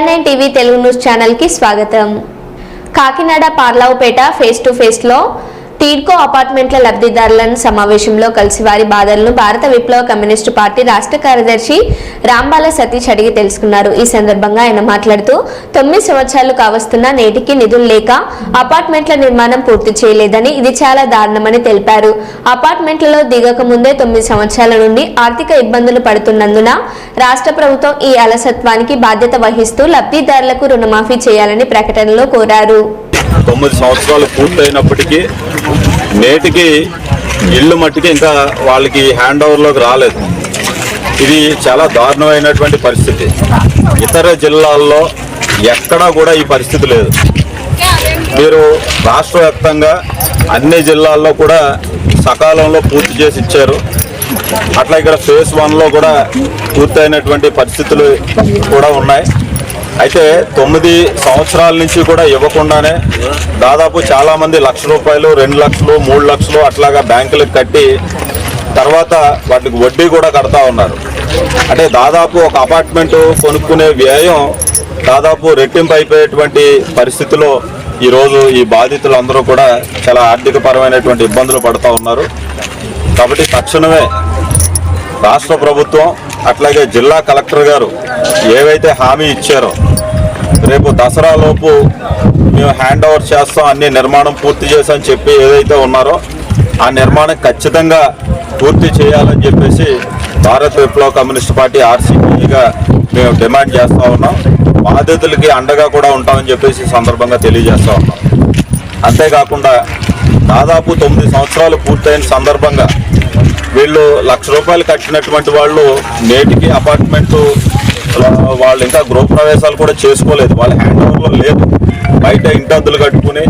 TV Telugu news ఛానల్కి స్వాగతం. Kakinada Parlavupeta face to ఫేస్లో టీడ్కో అపార్ట్మెంట్ల లబ్ధిదారులను సమావేశంలో కలిసి వారి బాధలను భారత విప్లవ కమ్యూనిస్టు పార్టీ రాష్ట్ర కార్యదర్శి రాంబాల సతీష్ అడిగి తెలుసుకున్నారు. ఈ సందర్భంగా ఆయన మాట్లాడుతూ తొమ్మిది సంవత్సరాలు కావస్తున్న నేటికి నిధులు లేక అపార్ట్మెంట్ల నిర్మాణం పూర్తి చేయలేదని ఇది చాలా దారుణమని తెలిపారు. అపార్ట్మెంట్లలో దిగక ముందే తొమ్మిది సంవత్సరాల నుండి ఆర్థిక ఇబ్బందులు పడుతున్నందున రాష్ట్ర ప్రభుత్వం ఈ అలసత్వానికి బాధ్యత వహిస్తూ లబ్ధిదారులకు రుణమాఫీ చేయాలని ప్రకటనలో కోరారు. తొమ్మిది సంవత్సరాలు పూర్తయినప్పటికీ నేటికి ఇల్లు మట్టికి ఇంకా వాళ్ళకి హ్యాండ్ ఓవర్లోకి రాలేదు. ఇది చాలా దారుణమైనటువంటి పరిస్థితి. ఇతర జిల్లాల్లో ఎక్కడా కూడా ఈ పరిస్థితి లేదు. మీరు రాష్ట్ర వ్యాప్తంగా అన్ని జిల్లాల్లో కూడా సకాలంలో పూర్తి చేసి ఇచ్చారు. అట్లా ఇక్కడ ఫేజ్ వన్లో కూడా పూర్తయినటువంటి పరిస్థితులు కూడా ఉన్నాయి. అయితే తొమ్మిది సంవత్సరాల నుంచి కూడా ఇవ్వకుండానే దాదాపు చాలామంది లక్ష రూపాయలు రెండు లక్షలు మూడు లక్షలు అట్లాగా బ్యాంకులకు కట్టి తర్వాత వాటికి వడ్డీ కూడా కడతా ఉన్నారు. అంటే దాదాపు ఒక అపార్ట్మెంట్ కొనుక్కునే వ్యయం దాదాపు రెట్టింపు అయిపోయేటువంటి పరిస్థితిలో ఈరోజు ఈ బాధితులందరూ కూడా చాలా ఆర్థిక పరమైనటువంటి ఇబ్బందులు పడుతూ ఉన్నారు. కాబట్టి తక్షణమే రాష్ట్ర ప్రభుత్వం అట్లాగే జిల్లా కలెక్టర్ గారు ఏవైతే హామీ ఇచ్చారో రేపు దసరా లోపు మేము హ్యాండ్ ఓవర్ చేస్తాం అన్ని నిర్మాణం పూర్తి చేసామని చెప్పి ఏదైతే ఉన్నారో ఆ నిర్మాణం ఖచ్చితంగా పూర్తి చేయాలని చెప్పేసి భారత విప్లవ కమ్యూనిస్ట్ పార్టీ ఆర్సీపీగా మేము డిమాండ్ చేస్తూ ఉన్నాం. బాధితులకి అండగా కూడా ఉంటామని చెప్పేసి సందర్భంగా తెలియజేస్తా ఉన్నాం. అంతేకాకుండా దాదాపు తొమ్మిది సంవత్సరాలు పూర్తయిన సందర్భంగా వీళ్ళు లక్ష రూపాయలు కట్టినటువంటి వాళ్ళు నేటికి అపార్ట్మెంట్ వాళ్ళు ఇంకా గృహ ప్రవేశాలు కూడా చేసుకోలేదు. వాళ్ళ హ్యాండ్ ఓవర్లో లేదు. బయట ఇంటద్దులు కట్టుకుని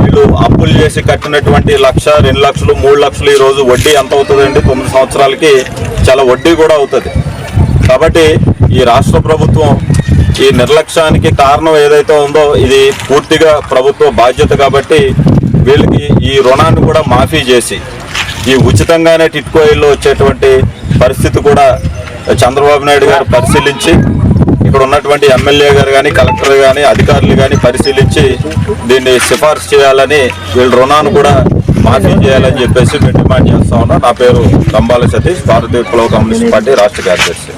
వీళ్ళు అప్పులు చేసి కట్టినటువంటి లక్ష రెండు లక్షలు మూడు లక్షలు ఈరోజు వడ్డీ ఎంత అవుతుందండి? తొమ్మిది సంవత్సరాలకి చాలా వడ్డీ కూడా అవుతుంది. కాబట్టి ఈ రాష్ట్ర ప్రభుత్వం ఈ నిర్లక్ష్యానికి కారణం ఏదైతే ఉందో ఇది పూర్తిగా ప్రభుత్వ బాధ్యత కాబట్టి వీళ్ళకి ఈ రుణాన్ని కూడా మాఫీ చేసి ఈ ఉచితంగానే టిట్కో ఇల్లు వచ్చేటువంటి పరిస్థితి కూడా చంద్రబాబు నాయుడు గారు పరిశీలించి ఇక్కడ ఉన్నటువంటి ఎమ్మెల్యే గారు కానీ కలెక్టర్ కానీ అధికారులు కానీ పరిశీలించి దీన్ని సిఫార్సు చేయాలని వీళ్ళ రుణాన్ని కూడా మాఫీ చేయాలని చెప్పేసి మేము డిమాండ్ చేస్తా ఉన్నాం. నా పేరు రంబాల సతీష్ భారతీయ విప్లవ కమ్యూనిస్ట్ పార్టీ రాష్ట్ర కార్యదర్శి.